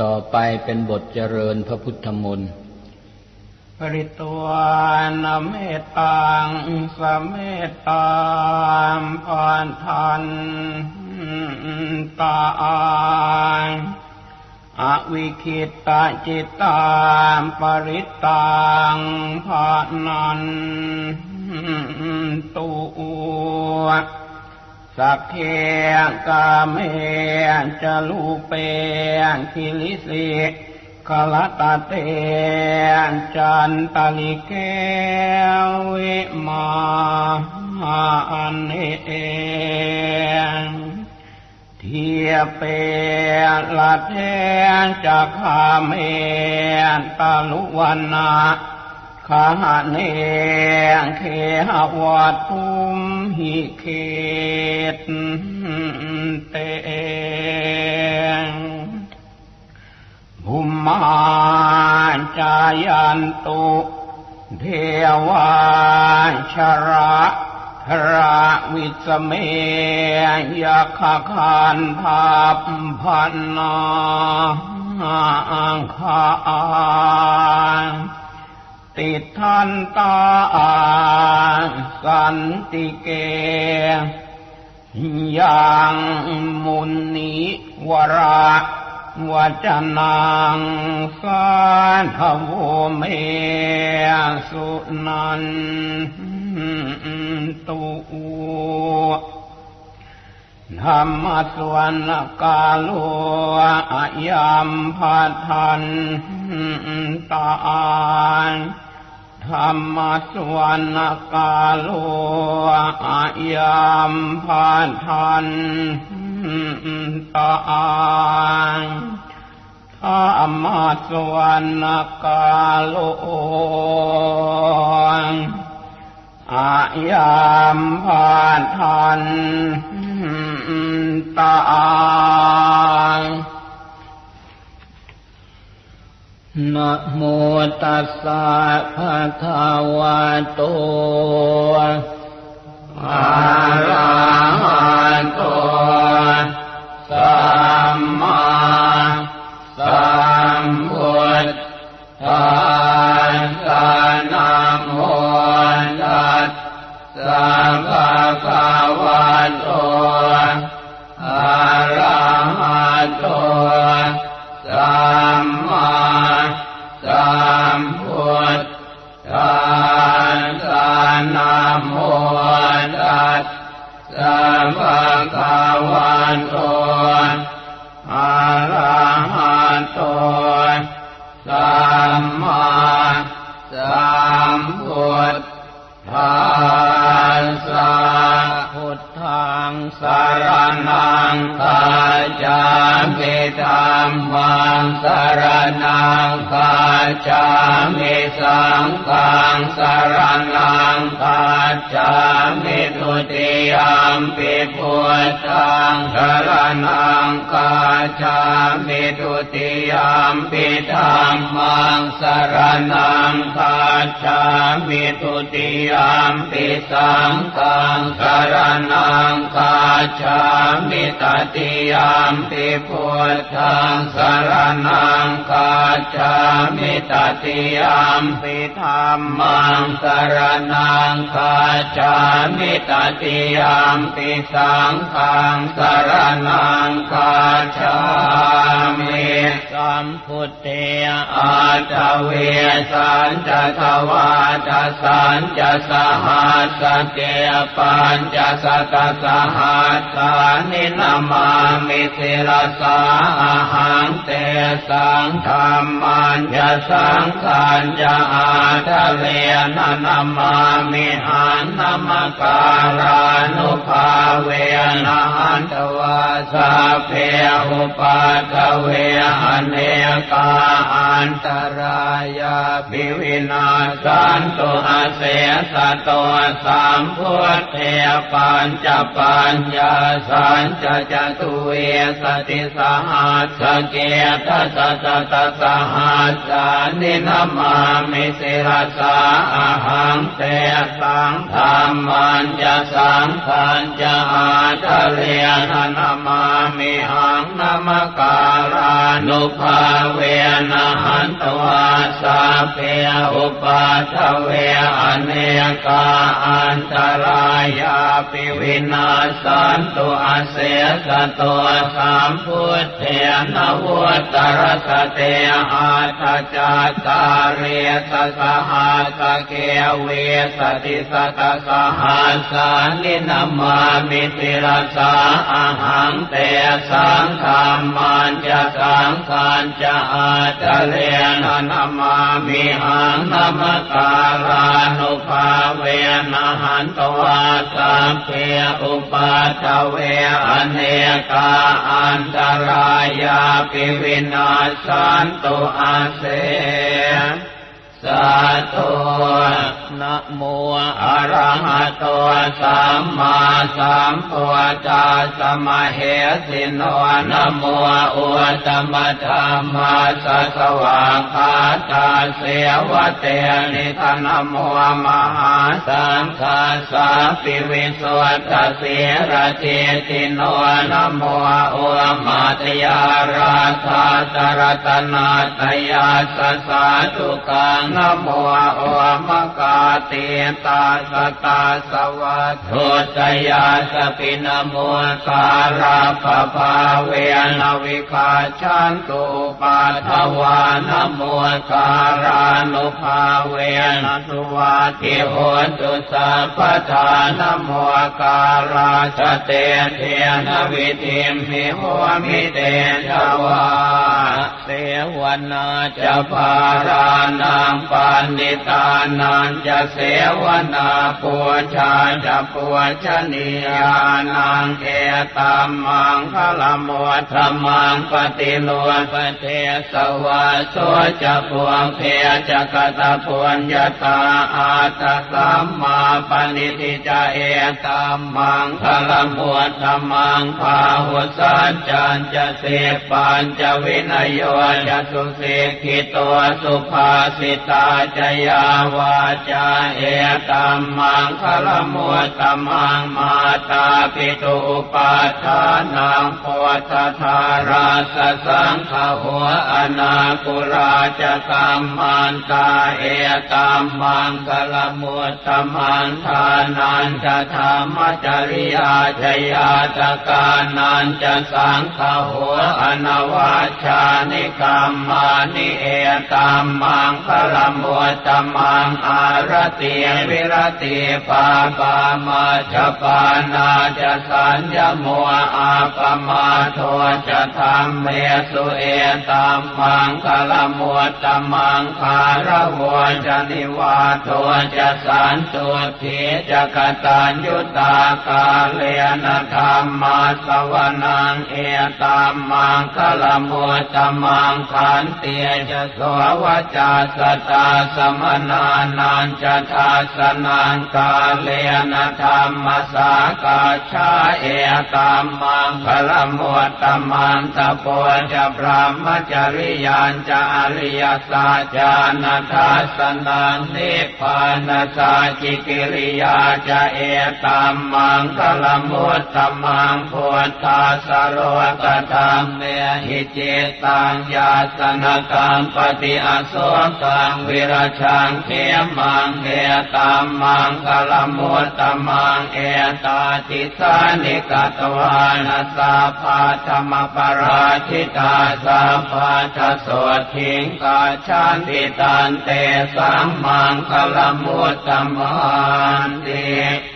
ต่อไปเป็นบทเจริญพระพุทธมนต์ปริตวานเมตตังสเมตตามพานทันตาอวิคิตตจิตตามปริตตังภานันตุ สักเคกามเมจะลูเปคิลิสิกลตาเตจันตาลิเกวิมาอันเองเทียเปละเทจะคาเมตาลุวันนาขาเนเคหวัดภู มิเขตเตภูมาจายันตุเทวาชระพระวิสเมยคาคานภาพพันนาอังคา ติทันตาสันติเกยังมุนีวราวัจนังสานทวเมสุนันตุธรรมสวนกาโลอายัมพัทันตา ธรรมสวนกาโลอายัมพัทันตาธรรมสวนกาโลอายัมพัทันตา นะโมตัสสะภะคะวะโต อะระหะโต สัมมาสัมพุทธา จามิธรรมังสารนังคาจามิสังฆังสารนังคาจามิตุติยมปิพุทธังสารนังคาจามิตุติยมปิธรรมังสารนังคาจามิตุติยมปิสังฆังสารนังคาจามิตติยมปิพุทธังสารนังคาจามิตติยมปิธรรมังสารนังคาจามิตติยมปิสังฆังสารนังคาจามิสัมพุทเตอาตเวสันจะทวาทสันจะสหัสเกปัญจะสตสหัสสานินามามิสิรสาหังเตสังธรรมันจะสังขารจะอาทะเลนะนามามิหันนามการานุภาเวนะหันตวาสาเพอุปาทเวอเนกาอันตรายาภิวินาสันตุอาเสสะโตสัมพุทเทปัญจปัญญาสัญจจตุเวสติสหัสสเกตัสสะตัสสหัสสานินามามิสิรสาอาหังเตสังธรรมันจะสังขันจะอาทะเลนนามามิหังนามการานุภภาเวนะหันตวาสาเพอุปาทเวอเนกาอันตรายาปิวินาสันตุอาเสสตัวสามพุทเทนวุตรสเตอาทจาตาเรสสหัสเกเวสติสตสหัสานินามามิติรสาอาหังเตสังธรรมันจะสังขารจะอาจเลนนามามิหังนามการานุภาเวนะหันตวาสัมเพอุปาทเวอเนกาอันตรายาปิวินาสันตุอาเส สาธุนะโมอะระหะโตสัมมาสัมพุทธัสสะมะเหสิโนนะโมอุตตมะธรรมาสัสวะคาตาเสวะเตนิทานโมมหาสังฆาสาปิวิสวัตเสระเจติโนนะโมอุมาตยาราธาตรตนาตยาสสาธุกังนะโมโอมกาเตตาสตาสวัสดุตยาสปินโมสาราปภาเวนวิคาชันตุปาทวานโมการานุภาเวนสุวัติโหตุสัพพทานโมการาชเตเทนวิธิมหิโหมิเตชวาเสวนาจะภารานังปันดิตานันจะเสวนาปัวชาจะปัวชนียานังเอตัมมังคลมวธรรมังปฏิโลปเทสวะโสจะพวงเพจะกตะพวนยตาอาตสัมมาปณิติจะเอตัมมังคลมวธรรมังพาหุสัจจันจะเสปัญจะวินโยจะสุเสกิตัวสุภาสิตาจยาวาจาเอตัมมังคลมุตตมังมาตาปิตุปาทานังโพธธาราสสังขหัวอนาคุราจกรรมันตาเอตัมมังคลมุตตมังทานันจะธรรมจริยาชยาตกานันจะสังขหัวอนาวาชานิกรรมานิเอตัมมังคลมุตตมังอารติวิรติปาปามาจปานาจะสัญญมัวอาปมาโทจะธรรมเมสุเอตัมมังคลมุตตมังคารวจะนิวาโทจะสันตุทีจะกตัญยุตากาเลนะธรรมาสวนังเอตัมมังคลมุตตมังขันเตียจะสววจาสตาสมนานันจะทาสนังกาเลนะธรรมสากาชาเอตัมมังคลมุตตมังตะโพจะพระมจริยานจะอริยสัจจานาทัสนังนิพพานสาจิกิริยาจะเอตัมมังคลมุตตมังพุทธาสโรกธรรมเมหิจิตตังยาสนกังปฏิอโศกังวิราชังเขมังเอตามมังกลมุตตมังเอตาติสานิกตวานาสาภาธรรมปราชิตาสาภาทสวทิงกาชันติตันเตสัมมังกลมุตตมันติ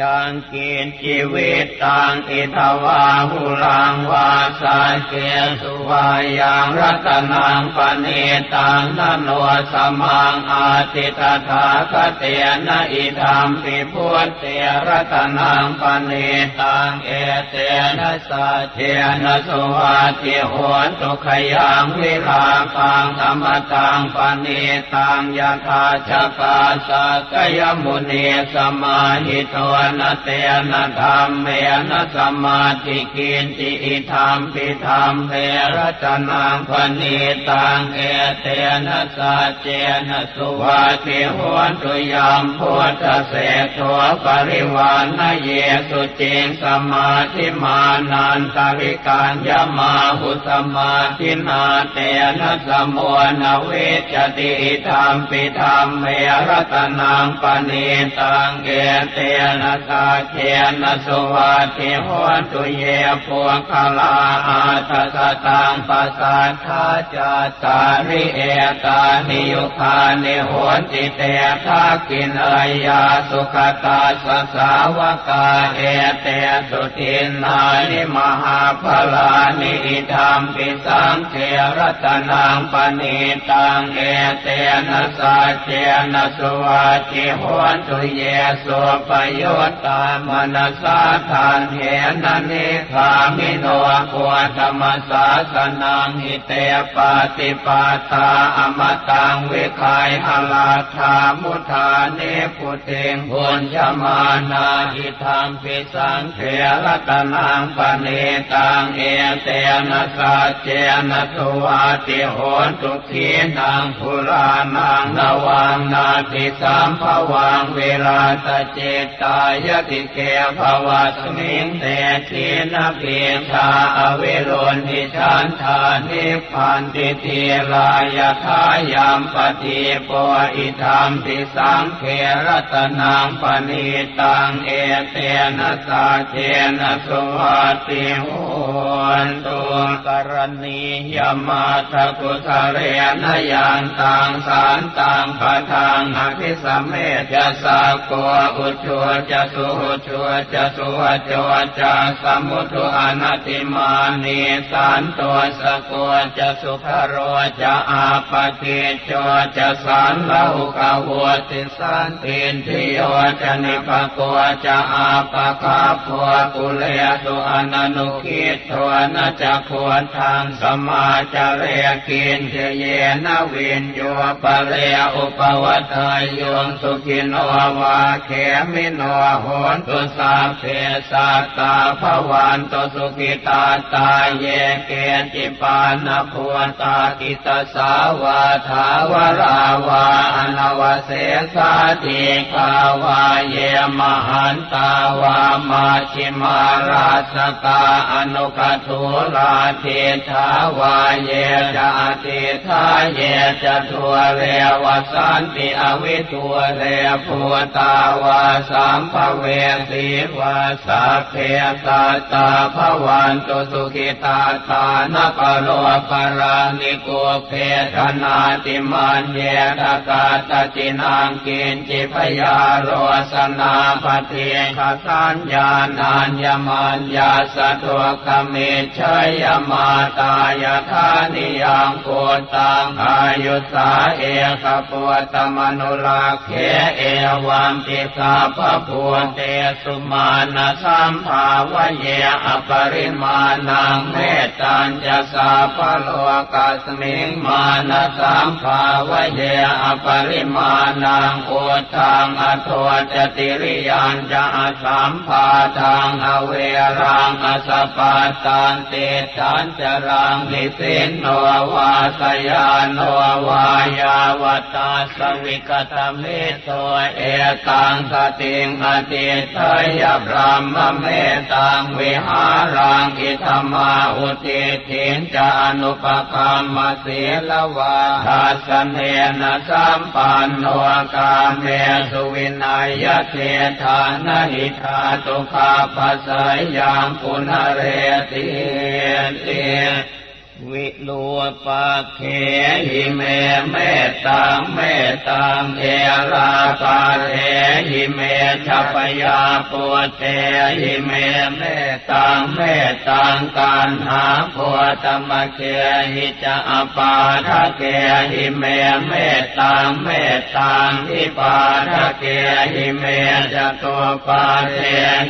ยังกินชีวิตตังอิทวาหุลังวาสาเกสุวายังรัตนังปณิตังนโนสมังอาติตถาคเตนะอิธรรมปิพุทเตรัตนังปณิตังเอเตนะสัเจนะสุวัติโหนตุขยังวิราคังธรรมตังปณิตังยถาชกาสกยมุนีสมาหิโตนะเตนะธรรมเมนะสมาธิกินจิอิธรรมปิธรรมเมรัตนังพนีตังเอเตนะสัจเจนะสุวาติหวนตุยามพุทธเสถัวปริวานเยสุจิงสมาธิมานันตริการยมาหุสมาธินาเตนะสมุนเวจติธรรมปิธรรมเมรัตนังปณีตังเกเตนะสาเจนสุวาติหวนตุเยพวกขลาอาทัสตังปัสสัทธาจาตาริเอตานิยุคานิหนติเตทากินอายาสุขตาสสาวกาเอเตสุทินนานิมหาภลานิอิธรรมปิสังเทรัตนังปณีตังเอเตนะสาเจนะสวาจิหวนตุเยสุปโยตตามนัสสาทานเหนนิคามิโนกวธรรมสาสนังหิเตปาติปาตาอมตังวิคายหลาธามุทาเนิพุเทงพุญชมานาอิธรรมปิสังเทรัตนังปณีตังเอเตนะสาเจนะสวาติโหนตุขีนังภุรานังนวังนาติสัมภวังเวลาตเจตายติเกภวะสมิงเตทีนะเพียงชาอเวโรนิชันธานิพันติเทลายทายามปฏิปวอิธรรมปิสังเขรตนังปณีตังเอเตนะสาเจนะสวัติโหนตุกรณียมาทกุสะเรนยานตังสารตังปะทางอภิสมเมจะสาโกอุชัวจะสุหุชัวจะสุวจวจะสมุทุอนัติมานีสันตัวสโกจะสุขโรจอาปติโจจสันลาหุกาวัวติสันตินทิโยจะนิปโกจอาปะคาพัวกุเลสุอนันุคิตทวนจะควรทางสมาจเรกินเทเยนวินโยปะเรอุปวัตายโยงสุขินอวาเขมิโนโหนตุสาเพสัตตาภวันตุสุขิตาตาเยเกจิปานภวตากิตสาวาทาวราวาอนวเสสาติกาวาเยมหันตาวามาชิมาราสกาอนุกทุลาเทธาวาเยจะติทาเยจะทัวเรวสันติอวิทัวเรภูตาวาสัมภเวสีวาสัพเพตาตาภวันตุสุขิตาตานปโลปรานิโกเพทนาติมันเยทกาตจินังกินจิพยาโรสนาปเทียขสัญญาณัญญมัญญาสตุคเมชยมาตายธานิยังโกตังอายุสาเอกปวตมนุราเคเอวัมปิสาภพุเตสุมาณสัมภาวเยอปริมาณังเมตตัญจะสาภโลกัสมิงมาณสัมภาวเยอปริมาณังโอทังอโทจติริยันจะอสัมภาทังอเวรังอสปาตันเตตันจรังนิสินโนวาสยานโนวายาวตาสวิกตเมโตเอตังสติงอติทยพรหมเมตังวิหารังอิธมาอุติถินจานุปกรรมเสีลวาทัสเนนะสัมปันโนกาเมสุวินัยเทธานหิทาตุขาปัสสยังปุณเรติเต วิลูปะเขหิเมเมตังเมตังเอราปาเทหิเมชัพยาปุเตหิเมเมตังเมตังการหาปุตมะเกหิจะอปาทะเกหิเมเมตังเมตังทิปาทะเกหิเมจะตัวปาเท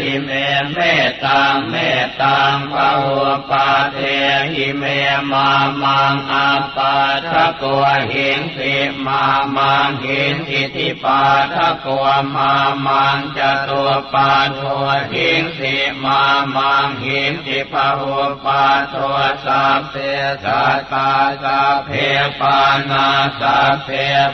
หิเมเมตังเมตังพะหัวปาเทหิเมมามังอาปาทะโกหิงสิมามังหิงสิทิปาทะโกมามังจตุปาโทหิงสิมามังหิงสิพะหุปาโทสัพเพสัตตาสัพเพปานาสัพเพ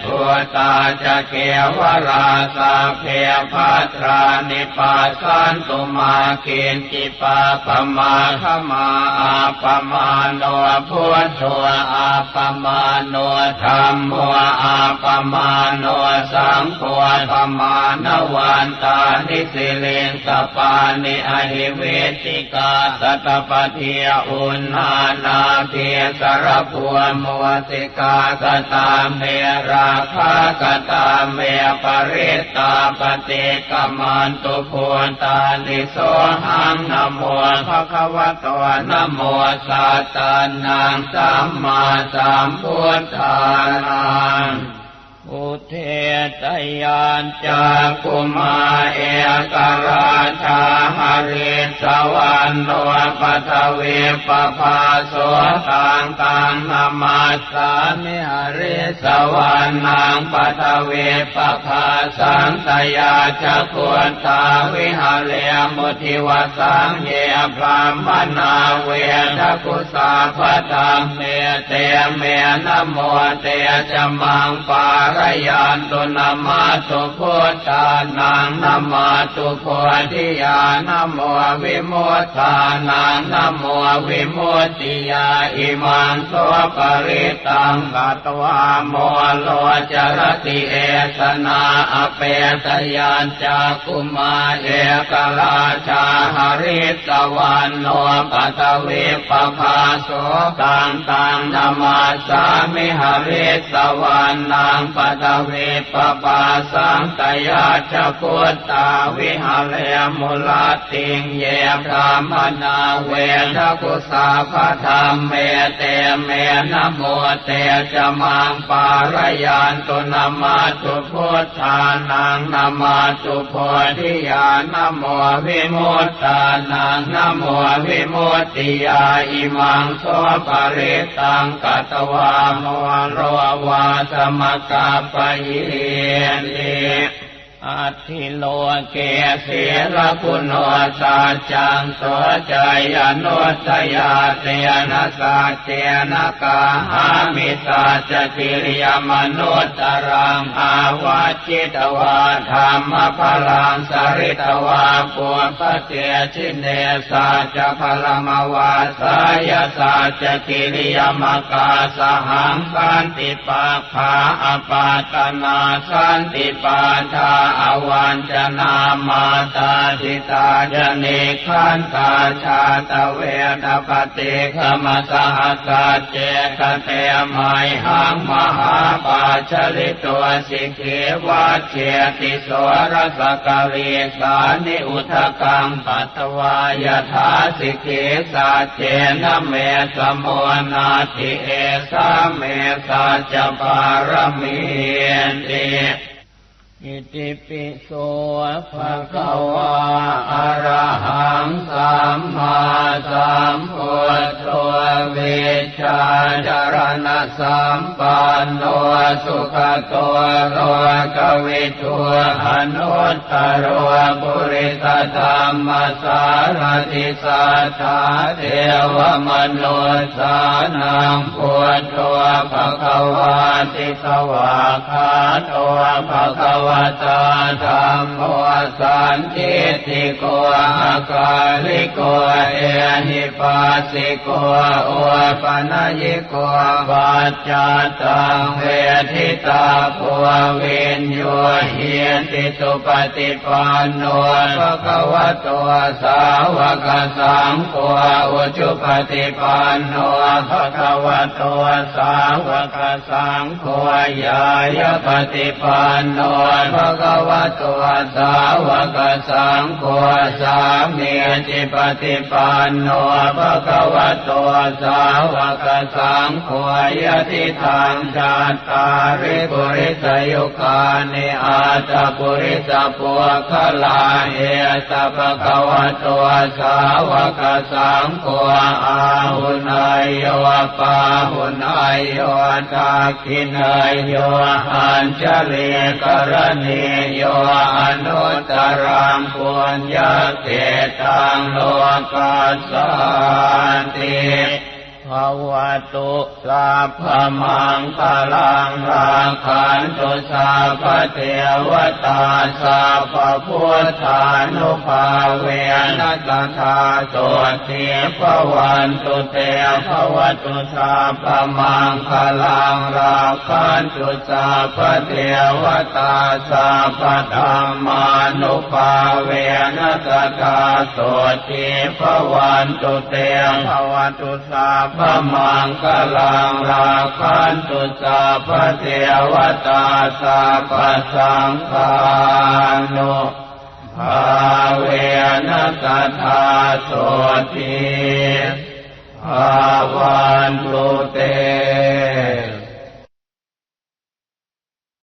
พุทธาจะเกวราสัพเพพัทรานิปัสสันตุมาเกณจิปาปมาขมาอาปมาโนพุทโธอาปมาโนธรรมโมอาปมาโนสังโฆปมาณวันตานิสิเลนสปานิอหิเวติกาสัตปะเทียอุณานาเทียสรพัวมวสิกากตาเมราคากตาเมปริตตาปฏิกมันตุโพตานิโสหังนโมภะคะวะโตนโมสัตตานงสัมมาสัมพุทธานังอุเทตยานจากกุมาเอกราชาหริสวรรณโนปัทเวปภาโสตังตังนามาสามิหริสวรรณังปัทเวปภาสังตยาจักขุตาวิหาเลมุทิวสังเย พรามนาเวทกุสาพตังเมเตเมนะโมเตจมังปารยานตุนามาตุพุทธานังนามาตุโพธิญาณโมวิมุตตานังนาโมวิมุตติยาอิมังโสปริตังกตวาโมโลจรติเอสนาอเปตยานจากุมาเอกราชาหริสวรรณโนปัตเวปภาโสตังตังนามาสามิหริสวรรณังปัตเวปปาสังตยาชพุตตาวิหารมุลาติงเยพรามนาเวทกุสาพธรรมเมเตเมนโมเตจมังปารยานตุนามาตุพุทธานังนามาตุโพธิญาณโมวิมุตตานังนโมวิมุตติยาอิมังโสปริตังกัตวาโมโรวาสมกาปยิเน อัติโลเกเสรคุณโนสาจังโสใจอนุสยาเตนะสาเจนะกาหามิสาจกิริยมนุตตรังอาวาจิตวาธรรมพลังสริตวาปุปเตชินเนสาจพลมวาสายสาจกิริยมกาสหังสันติปาภาอปาตนาสันติปาทาอวันจนามาตาทิตาจเนขันตาชาตเวทปฏิขมสหสัจเจกเตไมหังมหาปาชลิตัวสิเขวัเชติสวรสกเรสานิอุทกังปัตวายถาสิเขสัจเจนะเมสมุนาทิเอสาเมสัจปารมีเต อิติปิโสภะคะวะอะระหังสัมมาสัมพุทโธเวชาจารณะสัมปันโนสุขโตโลกวิทูอนุตตรบุริสธรรมสารติสัทธาเทวมนุสานังพุทโธภะคะวะติสวาคาโตภะคะวะตาธรรมโมสันติติโกอาคาลิโกเอหิปัสสิโกโอปนัยิโกปัจจตังเวทิตาภูเวนโยเหียติสุปฏิปันโนภะคะวะโตสาวกสังโฆอุจุปฏิปันโนภะคะวะโตสาวกสังโฆยายปฏิปันโนภะคะวะโตสาวกสังโฆสามีจิปฏิปันโนภะคะวะโตสาวกสังโฆยะติทางจัตตาริปุริสยุคานิอาตปุริสปุคะลาเอสะภะคะวะโตสาวกสังโฆอาหุนายโยปาหุนายโยทักขินายโยอัญชลีกรณีโยอนุตรังปุญญาเกตังโลกัสสันติ ภวตุสัพพมังคลังราคันตุสัพเทวตาสัพพุทธานุภาเวนัสธาโสติภวันตุเตภวตุสัพพมังคลังราคันตุสัพเทวตาสัพธรรมานุภาเวนัสธาโสติภวันตุเตภวตุสัพพมังกลังราคันตุสาพพเทวตาสัพพสังฆานุภาเวนัสธาโสติภาวันตุเต